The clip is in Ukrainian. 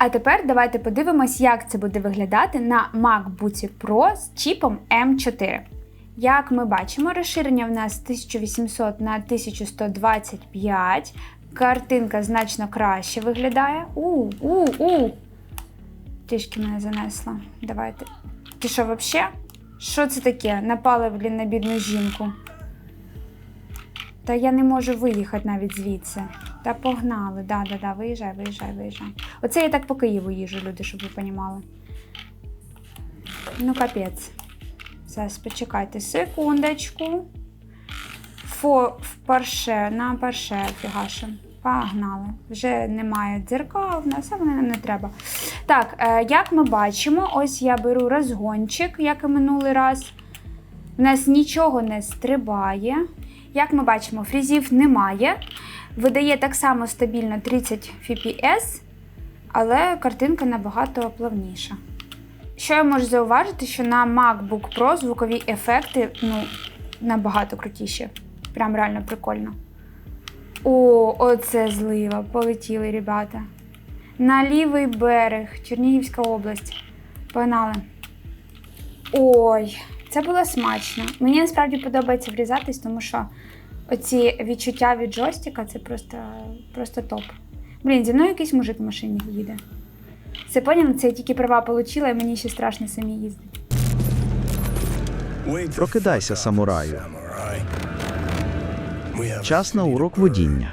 А тепер давайте подивимось, як це буде виглядати на MacBook Pro з чіпом M4. Як ми бачимо, розширення в нас 1800 на 1125. Картинка значно краще виглядає. У, у, у. Трішки мене занесло. Давайте. Ти що, взагалі? Що це таке? Напали, блін, на бідну жінку. Та я не можу виїхати навіть звідси. Та погнали. Да, да, да, виїжджай, виїжджай, виїжджай. Оце я так по Києву їжджу, люди, щоб ви понімали. Ну, капець. Зараз почекайте секундочку. Фо в парше, на парше фігашем. Погнали. Вже немає дзеркал в нас, а вони нам не треба. Так, е, як ми бачимо, ось я беру розгончик, як і минулий раз. У нас нічого не стрибає. Як ми бачимо, фрізів немає. Видає так само стабільно 30 fps, але картинка набагато плавніша. Що я можу зауважити, що на MacBook Pro звукові ефекти ну, набагато крутіші. Прям реально прикольно. О, оце злива. Полетіли, ребята. На лівий берег, Чернігівська область. Погнали. Ой, це було смачно. Мені насправді подобається врізатись, тому що оці відчуття від джойстика це просто, просто топ. Блін, зі мною якийсь мужик в машині їде. Це поняли? Це я тільки права отримала, і мені ще страшно самі їздити. Прокидайся, самураю. Час на урок водіння.